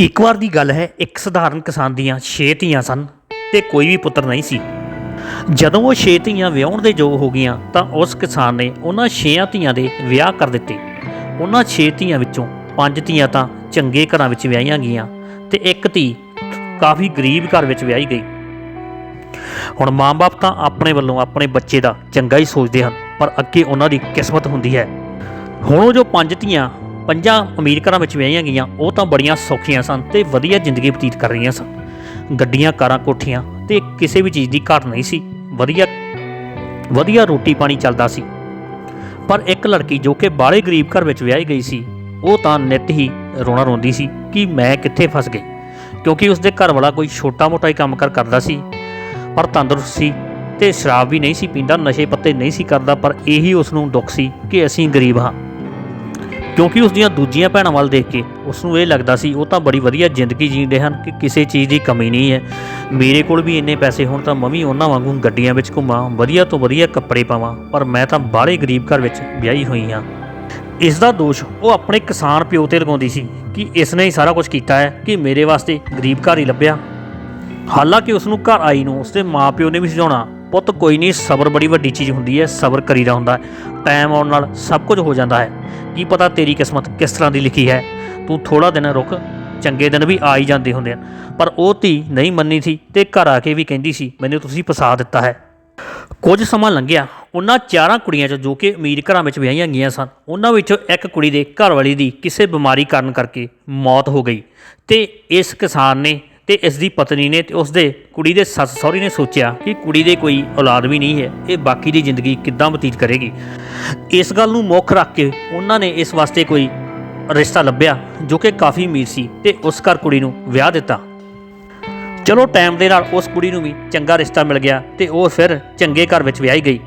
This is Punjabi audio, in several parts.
ਇੱਕ ਵਾਰ ਦੀ ਗੱਲ ਹੈ, ਇੱਕ ਸਧਾਰਨ ਕਿਸਾਨ ਦੀਆਂ ਛੇ ਧੀਆਂ ਸਨ ਤੇ ਕੋਈ ਵੀ ਪੁੱਤਰ ਨਹੀਂ ਸੀ। ਜਦੋਂ ਉਹ ਛੇ ਧੀਆਂ ਵਿਆਹਣ ਦੇ ਯੋਗ ਹੋ ਗਈਆਂ, ਤਾਂ ਉਸ ਕਿਸਾਨ ਨੇ ਉਹਨਾਂ 6 ਧੀਆਂ ਦੇ ਵਿਆਹ ਕਰ ਦਿੱਤੇ। ਉਹਨਾਂ ਛੇ ਧੀਆਂ ਵਿੱਚੋਂ ਪੰਜ ਧੀਆਂ ਤਾਂ ਚੰਗੇ ਘਰਾਂ ਵਿੱਚ ਵਿਆਹੀਆਂ ਗਈਆਂ ਤੇ ਇੱਕ ਧੀ ਕਾਫੀ ਗਰੀਬ ਘਰ ਵਿੱਚ ਵਿਆਹੀ ਗਈ। ਹੁਣ ਮਾਂ-ਬਾਪ ਤਾਂ ਆਪਣੇ ਵੱਲੋਂ ਆਪਣੇ ਬੱਚੇ ਦਾ ਚੰਗਾ ਹੀ ਸੋਚਦੇ ਹਨ, ਪਰ ਅੱਗੇ ਉਹਨਾਂ ਦੀ ਕਿਸਮਤ ਹੁੰਦੀ ਹੈ। ਹੁਣ ਉਹ ਜੋ ਪੰਜ ਧੀਆਂ ਪੰਜਾਂ ਅਮੀਰ ਘਰਾਂ ਵਿੱਚ ਵਿਆਹੀਆਂ ਗਈਆਂ, ਉਹ ਤਾਂ ਬੜੀਆਂ ਸੌਖੀਆਂ ਸਨ ਤੇ ਵਧੀਆ ਜ਼ਿੰਦਗੀ ਬਤੀਤ ਕਰ ਰਹੀਆਂ ਸਨ। ਗੱਡੀਆਂ, ਕਾਰਾਂ, ਕੋਠੀਆਂ ਤੇ ਕਿਸੇ ਵੀ ਚੀਜ਼ ਦੀ ਘਾਟ ਨਹੀਂ ਸੀ। ਵਧੀਆ ਵਧੀਆ ਰੋਟੀ ਪਾਣੀ ਚੱਲਦਾ ਸੀ। ਪਰ ਇੱਕ ਲੜਕੀ ਜੋ ਕਿ ਬਾਹਲੇ ਗਰੀਬ ਘਰ ਵਿੱਚ ਵਿਆਹੀ ਗਈ ਸੀ, ਉਹ ਤਾਂ ਨਿੱਤ ਹੀ ਰੋਣਾ ਰੋਂਦੀ ਸੀ ਕਿ ਮੈਂ ਕਿੱਥੇ ਫਸ ਗਈ। ਕਿਉਂਕਿ ਉਸਦੇ ਘਰ ਵਾਲਾ ਕੋਈ ਛੋਟਾ-ਮੋਟਾ ਹੀ ਕੰਮ ਕਰ ਕਰਦਾ ਸੀ, ਪਰ ਤੰਦਰੁਸਤ ਸੀ ਤੇ ਸ਼ਰਾਬ ਵੀ ਨਹੀਂ ਸੀ ਪੀਂਦਾ, ਨਸ਼ੇ ਪੱਤੇ ਨਹੀਂ ਸੀ ਕਰਦਾ, ਪਰ ਇਹੀ ਉਸ ਨੂੰ ਦੁੱਖ ਸੀ ਕਿ ਅਸੀਂ ਗਰੀਬ ਹਾਂ। ਕਿਉਂਕਿ ਉਸ ਦੀਆਂ ਦੂਜੀਆਂ ਭੈਣਾਂ ਵੱਲ ਦੇਖ ਕੇ ਉਸ ਨੂੰ ਇਹ ਲੱਗਦਾ ਸੀ, ਉਹ ਤਾਂ ਬੜੀ ਵਧੀਆ ਜ਼ਿੰਦਗੀ ਜੀਂਦੇ ਹਨ ਕਿ ਕਿਸੇ ਚੀਜ਼ ਦੀ ਕਮੀ ਨਹੀਂ ਹੈ। ਮੇਰੇ ਕੋਲ ਵੀ ਇੰਨੇ ਪੈਸੇ ਹੋਣ ਤਾਂ ਮੈਂ ਵੀ ਉਹਨਾਂ ਵਾਂਗੂ ਗੱਡੀਆਂ ਵਿੱਚ ਘੁੰਮਾਂ, ਵਧੀਆ ਤੋਂ ਵਧੀਆ ਕੱਪੜੇ ਪਾਵਾਂ, ਪਰ ਮੈਂ ਤਾਂ ਬਾਹਲੇ ਗਰੀਬ ਘਰ ਵਿੱਚ ਵਿਆਹੀ ਹੋਈ ਹਾਂ। ਇਸ ਦਾ ਦੋਸ਼ ਉਹ ਆਪਣੇ ਕਿਸਾਨ ਪਿਓ ਤੇ ਲਗਾਉਂਦੀ ਸੀ ਕਿ ਇਸ ਨੇ ਹੀ ਸਾਰਾ ਕੁਝ ਕੀਤਾ ਹੈ ਕਿ ਮੇਰੇ ਵਾਸਤੇ ਗਰੀਬ ਘਰ ਹੀ ਲੱਭਿਆ। ਹਾਲਾਂਕਿ ਉਸ ਨੂੰ ਘਰ ਆਈ ਨੂੰ ਉਸਦੇ ਮਾਪਿਓ ਨੇ ਵੀ ਸਮਝਾਉਣਾ ਪੁੱਤ ਕੋਈ ਨਹੀਂ, ਸਬਰ ਬੜੀ ਵੱਡੀ ਚੀਜ਼ ਹੁੰਦੀ ਹੈ, ਸਬਰ ਕਰੀਦਾ ਹੁੰਦਾ ਟਾਈਮ ਆਉਣ ਨਾਲ ਸਭ ਕੁਝ ਹੋ ਜਾਂਦਾ ਹੈ। ਕੀ ਪਤਾ ਤੇਰੀ ਕਿਸਮਤ ਕਿਸ ਤਰ੍ਹਾਂ ਦੀ ਲਿਖੀ ਹੈ? ਤੂੰ ਥੋੜਾ ਦਿਨ ਰੁਕ, ਚੰਗੇ ਦਿਨ ਵੀ ਆ ਹੀ ਜਾਂਦੇ ਹੁੰਦੇ ਹਨ। ਪਰ ਉਹ ਧੀ ਨਹੀਂ ਮੰਨੀ ਸੀ ਤੇ ਘਰ ਆ ਕੇ ਵੀ ਕਹਿੰਦੀ ਸੀ, ਮੈਨੂੰ ਤੁਸੀਂ ਫਸਾ ਦਿੱਤਾ ਹੈ। ਕੁਝ ਸਮਾਂ ਲੰਘਿਆ, ਉਹਨਾਂ ਚਾਰਾਂ ਕੁੜੀਆਂ 'ਚ ਜੋ ਕਿ ਅਮੀਰ ਘਰਾਂ ਵਿੱਚ ਵਿਆਹੀਆਂ ਗਈਆਂ ਸਨ, ਉਹਨਾਂ ਵਿੱਚੋਂ ਇੱਕ ਕੁੜੀ ਦੇ ਘਰਵਾਲੀ ਦੀ ਕਿਸੇ ਬਿਮਾਰੀ ਕਾਰਨ ਕਰਕੇ ਮੌਤ ਹੋ ਗਈ ਤੇ ਇਸ ਕਿਸਾਨ ਨੇ ਤੇ ਇਸ ਦੀ ਪਤਨੀ ਨੇ ਤੇ ਉਸ ਦੇ ਕੁੜੀ ਦੇ ਸੱਸ ਸਹੁਰੇ ਨੇ ਸੋਚਿਆ ਕਿ ਕੁੜੀ ਦੇ ਕੋਈ ਔਲਾਦ ਵੀ ਨਹੀਂ ਹੈ, ਇਹ ਬਾਕੀ ਦੀ ਜ਼ਿੰਦਗੀ ਕਿੱਦਾਂ ਬਤੀਤ ਕਰੇਗੀ। ਇਸ ਗੱਲ ਨੂੰ ਮੁੱਖ ਰੱਖ ਕੇ ਉਹਨਾਂ ਨੇ ਇਸ ਵਾਸਤੇ ਕੋਈ ਰਿਸ਼ਤਾ ਲੱਭਿਆ, ਜੋ ਕਿ ਕਾਫੀ ਅਮੀਰ ਸੀ ਤੇ ਉਸ ਘਰ ਕੁੜੀ ਨੂੰ ਵਿਆਹ ਦਿੱਤਾ। ਚਲੋ ਟਾਈਮ ਦੇ ਨਾਲ ਉਸ ਕੁੜੀ ਨੂੰ ਵੀ ਚੰਗਾ ਰਿਸ਼ਤਾ ਮਿਲ ਗਿਆ ਤੇ ਉਹ ਫਿਰ ਚੰਗੇ ਘਰ ਵਿੱਚ ਵਿਆਹੀ ਗਈ।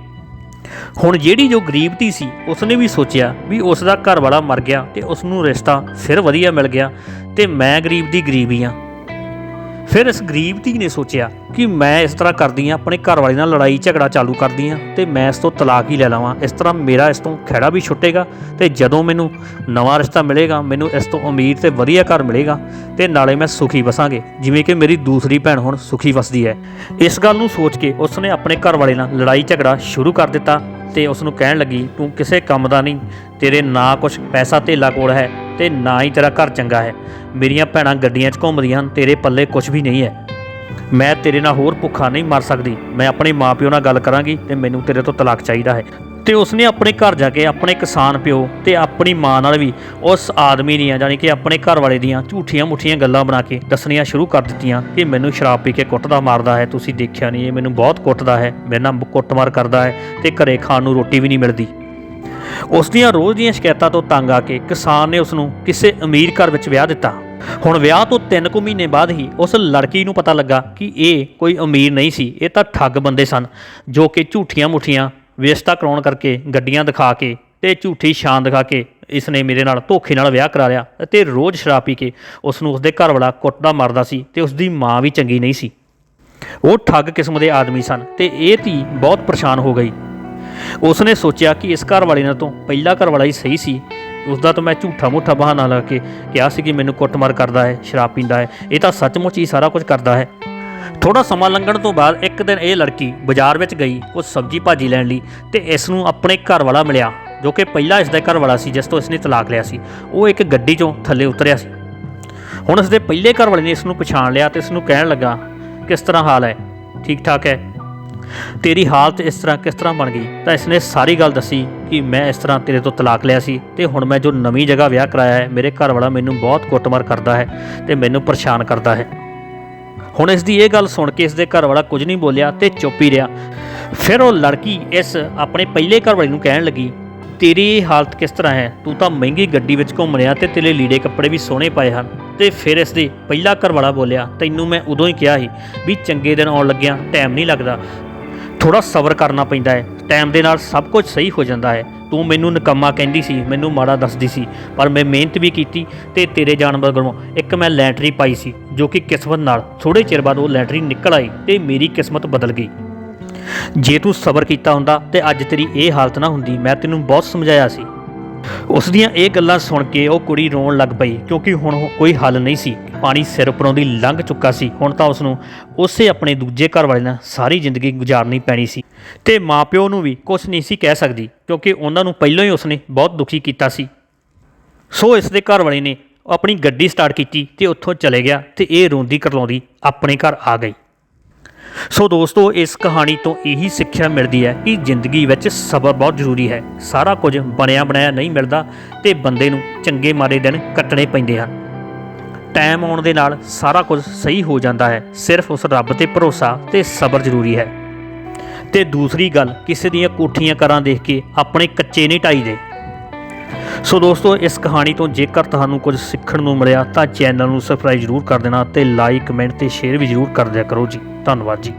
ਹੁਣ ਜਿਹੜੀ ਜੋ ਗਰੀਬ ਧੀ ਸੀ, ਉਸਨੇ ਵੀ ਸੋਚਿਆ ਵੀ ਉਸ ਦਾ ਘਰ ਵਾਲਾ ਮਰ ਗਿਆ ਤੇ ਉਸ ਨੂੰ ਰਿਸ਼ਤਾ ਫਿਰ ਵਧੀਆ ਮਿਲ ਗਿਆ ਤੇ ਮੈਂ ਗਰੀਬ ਦੀ ਗਰੀਬ ਹੀ ਹਾਂ ਫਿਰ ਇਸ ਗਰੀਬ ਧੀ ਨੇ ਸੋਚਿਆ ਕਿ ਮੈਂ ਇਸ ਤਰ੍ਹਾਂ ਕਰਦੀ ਹਾਂ, ਆਪਣੇ ਘਰ ਵਾਲੇ ਨਾਲ ਲੜਾਈ ਝਗੜਾ ਚਾਲੂ ਕਰਦੀ ਹਾਂ ਤੇ ਮੈਂ ਇਸ ਤੋਂ ਤਲਾਕ ਹੀ ਲੈ ਲਵਾਂ। ਇਸ ਤਰ੍ਹਾਂ ਮੇਰਾ ਇਸ ਤੋਂ ਖਹਿੜਾ ਵੀ ਛੁੱਟੇਗਾ ਤੇ ਜਦੋਂ ਮੈਨੂੰ ਨਵਾਂ ਰਿਸ਼ਤਾ ਮਿਲੇਗਾ, ਮੈਨੂੰ ਇਸ ਤੋਂ ਅਮੀਰ ਤੇ ਵਧੀਆ ਘਰ ਮਿਲੇਗਾ ਤੇ ਨਾਲੇ ਮੈਂ ਸੁਖੀ ਵਸਾਂਗੇ। ਜਿਵੇਂ ਕਿ ਮੇਰੀ ਦੂਸਰੀ ਭੈਣ ਹੁਣ ਸੁਖੀ ਵਸਦੀ ਹੈ। ਇਸ ਗੱਲ ਨੂੰ ਸੋਚ ਕੇ ਉਸ ਨੇ ਆਪਣੇ ਘਰ ਵਾਲੇ ਨਾਲ ਲੜਾਈ ਝਗੜਾ ਸ਼ੁਰੂ ਕਰ ਦਿੱਤਾ ਤੇ ਉਸ ਨੂੰ ਕਹਿਣ ਲੱਗੀ, ਤੂੰ ਕਿਸੇ ਕੰਮ ਦਾ ਨਹੀਂ, ਤੇਰੇ ਨਾ ਕੁਝ ਪੈਸਾ ਧੇਲਾ ਕੋਲ ਹੈ ਤੇ ਨਾ ਹੀ ਤੇਰਾ ਘਰ ਚੰਗਾ ਹੈ। ਮੇਰੀਆਂ ਭੈਣਾਂ ਗੱਡੀਆਂ 'ਚ ਘੁੰਮਦੀਆਂ ਹਨ, ਤੇਰੇ ਪੱਲੇ ਕੁਝ ਵੀ ਨਹੀਂ ਹੈ। ਮੈਂ ਤੇਰੇ ਨਾਲ ਹੋਰ ਭੁੱਖਾ ਨਹੀਂ ਮਰ ਸਕਦੀ। ਮੈਂ ਆਪਣੇ ਮਾਪਿਓ ਨਾਲ ਗੱਲ ਕਰਾਂਗੀ ਤੇ ਮੈਨੂੰ ਤੇਰੇ ਤੋਂ ਤਲਾਕ ਚਾਹੀਦਾ ਹੈ। ਤੇ ਉਸਨੇ ਆਪਣੇ ਘਰ ਜਾ ਕੇ ਆਪਣੇ ਕਿਸਾਨ ਪਿਓ ਤੇ ਆਪਣੀ ਮਾਂ ਨਾਲ ਵੀ ਉਸ ਆਦਮੀ ਦੀਆਂ ਜਾਨੀ ਕਿ ਆਪਣੇ ਘਰ ਵਾਲੇ ਦੀਆਂ ਝੂਠੀਆਂ ਮੁੱਠੀਆਂ ਗੱਲਾਂ ਬਣਾ ਕੇ ਦੱਸਣੀਆਂ ਸ਼ੁਰੂ ਕਰ ਦਿੱਤੀਆਂ ਕਿ ਮੈਨੂੰ ਸ਼ਰਾਬ ਪੀ ਕੇ ਕੁੱਟਦਾ ਮਾਰਦਾ ਹੈ। ਤੁਸੀਂ ਦੇਖਿਆ ਨਹੀਂ, ਇਹ ਮੈਨੂੰ ਬਹੁਤ ਕੁੱਟਦਾ ਹੈ। ਮੇਰੇ ਨਾਲ ਕੁੱਟਮਾਰ ਕਰਦਾ ਹੈ ਤੇ ਘਰੇ ਖਾਣ ਨੂੰ ਰੋਟੀ ਵੀ ਨਹੀਂ ਮਿਲਦੀ। ਉਸ ਦੀਆਂ ਰੋਜ਼ ਦੀਆਂ ਸ਼ਿਕਾਇਤਾਂ ਤੋਂ ਤੰਗ ਆ ਕੇ ਕਿਸਾਨ ਨੇ ਉਸ ਨੂੰ ਕਿਸੇ ਅਮੀਰ ਘਰ ਵਿੱਚ ਵਿਆਹ ਦਿੱਤਾ। ਹੁਣ ਵਿਆਹ ਤੋਂ 3 ਕੁ ਮਹੀਨੇ ਬਾਅਦ ਹੀ ਉਸ ਲੜਕੀ ਨੂੰ ਪਤਾ ਲੱਗਾ ਕਿ ਇਹ ਕੋਈ ਅਮੀਰ ਨਹੀਂ ਸੀ, ਇਹ ਤਾਂ ਠੱਗ ਬੰਦੇ ਸਨ, ਜੋ ਕਿ ਝੂਠੀਆਂ ਮੁੱਠੀਆਂ ਵਿਅਸਤਾ ਕਰਾਉਣ ਕਰਕੇ ਗੱਡੀਆਂ ਦਿਖਾ ਕੇ ਤੇ ਝੂਠੀ ਸ਼ਾਨ ਦਿਖਾ ਕੇ ਇਸ ਨੇ ਮੇਰੇ ਨਾਲ ਧੋਖੇ ਨਾਲ ਵਿਆਹ ਕਰਾ ਲਿਆ ਅਤੇ ਰੋਜ਼ ਸ਼ਰਾਬ ਪੀ ਕੇ ਉਸ ਨੂੰ ਉਸਦੇ ਘਰ ਵਾਲਾ ਕੁੱਟਦਾ ਮਾਰਦਾ ਸੀ ਤੇ ਉਸ ਦੀ ਮਾਂ ਵੀ ਚੰਗੀ ਨਹੀਂ ਸੀ। ਉਹ ਠੱਗ ਕਿਸਮ ਦੇ ਆਦਮੀ ਸਨ ਤੇ ਇਹ ਧੀ ਬਹੁਤ ਪਰੇਸ਼ਾਨ ਹੋ ਗਈ। ਉਸ ਨੇ ਸੋਚਿਆ ਕਿ ਇਸ ਘਰ ਵਾਲੇ ਨਾਲ ਤੋਂ ਪਹਿਲਾ ਘਰ ਵਾਲਾ ਹੀ ਸਹੀ ਸੀ। ਉਸ ਦਾ ਤਾਂ ਮੈਂ ਝੂਠਾ ਮੂਠਾ ਬਹਾਨਾ ਲਾ ਕੇ ਕਿਹਾ ਸੀ ਕਿ ਮੈਨੂੰ ਕੁੱਟਮਾਰ ਕਰਦਾ ਹੈ, ਸ਼ਰਾਬ ਪੀਂਦਾ ਹੈ। ਇਹ ਤਾਂ ਸੱਚਮੁੱਚ ਹੀ ਸਾਰਾ ਕੁਝ ਕਰਦਾ ਹੈ। ਥੋੜਾ ਸਮਾਂ ਲੰਘਣ ਤੋਂ ਬਾਅਦ ਇੱਕ ਦਿਨ ਇਹ ਲੜਕੀ ਬਾਜ਼ਾਰ ਵਿੱਚ ਗਈ ਕੁਝ ਸਬਜ਼ੀ ਭਾਜੀ ਲੈਣ ਲਈ ਤੇ ਇਸ ਨੂੰ ਆਪਣੇ ਘਰ ਵਾਲਾ ਮਿਲਿਆ, ਜੋ ਕਿ ਪਹਿਲਾ ਇਸ ਦਾ ਘਰ ਵਾਲਾ ਸੀ, ਜਿਸ ਤੋਂ ਇਸ ਨੇ ਤਲਾਕ ਲਿਆ ਸੀ। ਉਹ ਇੱਕ ਗੱਡੀ 'ਚੋਂ ਥੱਲੇ ਉਤਰਿਆ ਸੀ। ਹੁਣ ਇਸ ਦੇ ਪਹਿਲੇ ਘਰ ਵਾਲੇ ਨੇ ਇਸ ਨੂੰ ਪਛਾਣ ਲਿਆ ਤੇ ਇਸ ਨੂੰ ਕਹਿਣ ਲੱਗਾ, ਕਿਸ ਤਰ੍ਹਾਂ ਹਾਲ ਹੈ? ਠੀਕ ਠਾਕ ਹੈ? ਤੇਰੀ ਹਾਲਤ ਇਸ ਤਰ੍ਹਾਂ ਕਿਸ ਤਰ੍ਹਾਂ ਬਣ ਗਈ? ਤਾਂ ਇਸਨੇ ਸਾਰੀ ਗੱਲ ਦੱਸੀ ਕਿ ਮੈਂ ਇਸ ਤਰ੍ਹਾਂ ਤੇਰੇ ਤੋਂ ਤਲਾਕ ਲਿਆ ਸੀ ਤੇ ਹੁਣ ਮੈਂ ਜੋ ਨਵੀਂ ਜਗ੍ਹਾ ਵਿਆਹ ਕਰਾਇਆ ਹੈ, ਮੇਰੇ ਘਰ ਵਾਲਾ ਮੈਨੂੰ ਬਹੁਤ ਕੁੱਟਮਾਰ ਕਰਦਾ ਹੈ ਤੇ ਮੈਨੂੰ ਪਰੇਸ਼ਾਨ ਕਰਦਾ ਹੈ। ਹੁਣ ਇਸ ਦੀ ਇਹ ਗੱਲ ਸੁਣ ਕੇ ਇਸ ਦੇ ਘਰ ਵਾਲਾ ਕੁਝ ਨਹੀਂ ਬੋਲਿਆ ਤੇ ਚੁੱਪ ਹੀ ਰਿਹਾ। ਫਿਰ ਉਹ ਲੜਕੀ ਇਸ ਆਪਣੇ ਪਹਿਲੇ ਘਰ ਵਾਲੇ ਨੂੰ ਕਹਿਣ ਲੱਗੀ, ਤੇਰੀ ਹਾਲਤ ਕਿਸ ਤਰ੍ਹਾਂ ਹੈ? ਤੂੰ ਤਾਂ ਮਹਿੰਗੀ ਗੱਡੀ ਵਿੱਚ ਘੁੰਮ ਰਿਹਾ ਤੇ ਤੇਰੇ ਲੀੜੇ ਕੱਪੜੇ ਵੀ ਸੋਹਣੇ ਪਾਏ ਹਨ। ਤੇ ਫਿਰ ਇਸ ਦੇ ਪਹਿਲਾ ਘਰਵਾਲਾ ਬੋਲਿਆ, ਤੈਨੂੰ ਮੈਂ ਉਦੋਂ ਹੀ ਕਿਹਾ ਸੀ ਵੀ ਚੰਗੇ ਦਿਨ ਆਉਣ ਲੱਗਿਆ ਟਾਈਮ ਨਹੀਂ ਲੱਗਦਾ। ਥੋੜਾ ਸਬਰ ਕਰਨਾ ਪੈਂਦਾ ਹੈ। ਟਾਈਮ ਦੇ ਨਾਲ ਸਭ ਕੁਝ ਸਹੀ ਹੋ ਜਾਂਦਾ ਹੈ। ਤੂੰ ਮੈਨੂੰ ਨਕਮਾ ਕਹਿੰਦੀ ਸੀ, ਮੈਨੂੰ ਮਾੜਾ ਦੱਸਦੀ ਸੀ, ਪਰ ਮੈਂ ਮਿਹਨਤ ਵੀ ਕੀਤੀ ਤੇ ਤੇਰੇ ਜਾਣ ਬਗਲੋਂ ਇੱਕ ਮੈਂ ਲੈਟਰੀ ਪਾਈ ਸੀ, ਜੋ ਕਿ ਕਿਸਮਤ ਨਾਲ ਥੋੜੇ ਚਿਰ ਬਾਅਦ ਉਹ ਲੈਟਰੀ ਨਿਕਲ ਆਈ ਤੇ ਮੇਰੀ ਕਿਸਮਤ ਬਦਲ ਗਈ। ਜੇ ਤੂੰ ਸਬਰ ਕੀਤਾ ਹੁੰਦਾ ਤੇ ਅੱਜ ਤੇਰੀ ਇਹ ਹਾਲਤ ਨਾ ਹੁੰਦੀ, ਮੈਂ ਤੈਨੂੰ ਬਹੁਤ ਸਮਝਾਇਆ ਸੀ। ਉਸ ਦੀਆਂ ਇਹ ਗੱਲਾਂ ਸੁਣ ਕੇ ਉਹ ਕੁੜੀ ਰੋਣ ਲੱਗ ਪਈ, ਕਿਉਂਕਿ ਹੁਣ ਉਹ ਕੋਈ ਹੱਲ ਨਹੀਂ ਸੀ। ਪਾਣੀ ਸਿਰ ਉੱਪਰੋਂ ਦੀ ਲੰਘ ਚੁੱਕਾ ਸੀ। ਹੁਣ ਤਾਂ ਉਸ ਨੂੰ ਉਸੇ ਆਪਣੇ ਦੂਜੇ ਘਰ ਵਾਲੇ ਨਾਲ ਸਾਰੀ ਜ਼ਿੰਦਗੀ ਗੁਜ਼ਾਰਨੀ ਪੈਣੀ ਸੀ। ਤੇ ਮਾਪਿਓ ਨੂੰ ਵੀ ਕੁਝ ਨਹੀਂ ਸੀ ਕਹਿ ਸਕਦੀ, ਕਿਉਂਕਿ ਉਹਨਾਂ ਨੂੰ ਪਹਿਲਾਂ ਹੀ ਉਸਨੇ ਬਹੁਤ ਦੁਖੀ ਕੀਤਾ ਸੀ। ਸੋ ਇਸ ਦੇ ਘਰ ਵਾਲੇ ਨੇ ਆਪਣੀ ਗੱਡੀ ਸਟਾਰਟ ਕੀਤੀ ਤੇ ਉੱਥੋਂ ਚਲੇ ਗਿਆ ਤੇ ਇਹ ਰੋਂਦੀ ਕਰਲਾਉਂਦੀ ਆਪਣੇ ਘਰ ਆ ਗਈ। ਸੋ ਦੋਸਤੋ, ਇਸ ਕਹਾਣੀ ਤੋਂ ਇਹੀ ਸਿੱਖਿਆ ਮਿਲਦੀ ਹੈ ਕਿ ਜ਼ਿੰਦਗੀ ਵਿੱਚ ਸਬਰ ਬਹੁਤ ਜ਼ਰੂਰੀ ਹੈ। ਸਾਰਾ ਕੁਝ ਬਣਿਆ ਬਣਾਇਆ ਨਹੀਂ ਮਿਲਦਾ ਤੇ ਬੰਦੇ ਨੂੰ ਚੰਗੇ ਮਾਰੇ ਦਿਨ ਕੱਟਣੇ ਪੈਂਦੇ ਹਨ। ਟਾਈਮ ਆਉਣ ਦੇ ਨਾਲ ਸਾਰਾ ਕੁਝ ਸਹੀ ਹੋ ਜਾਂਦਾ ਹੈ। ਸਿਰਫ ਉਸ ਰੱਬ ਤੇ ਭਰੋਸਾ ਤੇ ਸਬਰ ਜ਼ਰੂਰੀ ਹੈ। ਤੇ ਦੂਸਰੀ ਗੱਲ, ਕਿਸੇ ਦੀਆਂ ਕੋਠੀਆਂ ਕਰਾਂ ਦੇਖ ਕੇ ਆਪਣੇ ਕੱਚੇ ਨਹੀਂ ਢਾਈਦੇ। ਸੋ ਦੋਸਤੋ, ਇਸ ਕਹਾਣੀ ਤੋਂ ਜੇਕਰ ਤੁਹਾਨੂੰ ਕੁਝ ਸਿੱਖਣ ਨੂੰ ਮਿਲਿਆ ਤਾਂ ਚੈਨਲ ਨੂੰ ਸਬਸਕ੍ਰਾਈਬ ਜ਼ਰੂਰ ਕਰ ਦੇਣਾ ਤੇ ਲਾਈਕ ਕਮੈਂਟ ਤੇ ਸ਼ੇਅਰ ਵੀ ਜ਼ਰੂਰ ਕਰ ਦਿਆ ਕਰੋ ਜੀ। ਧੰਨਵਾਦ ਜੀ।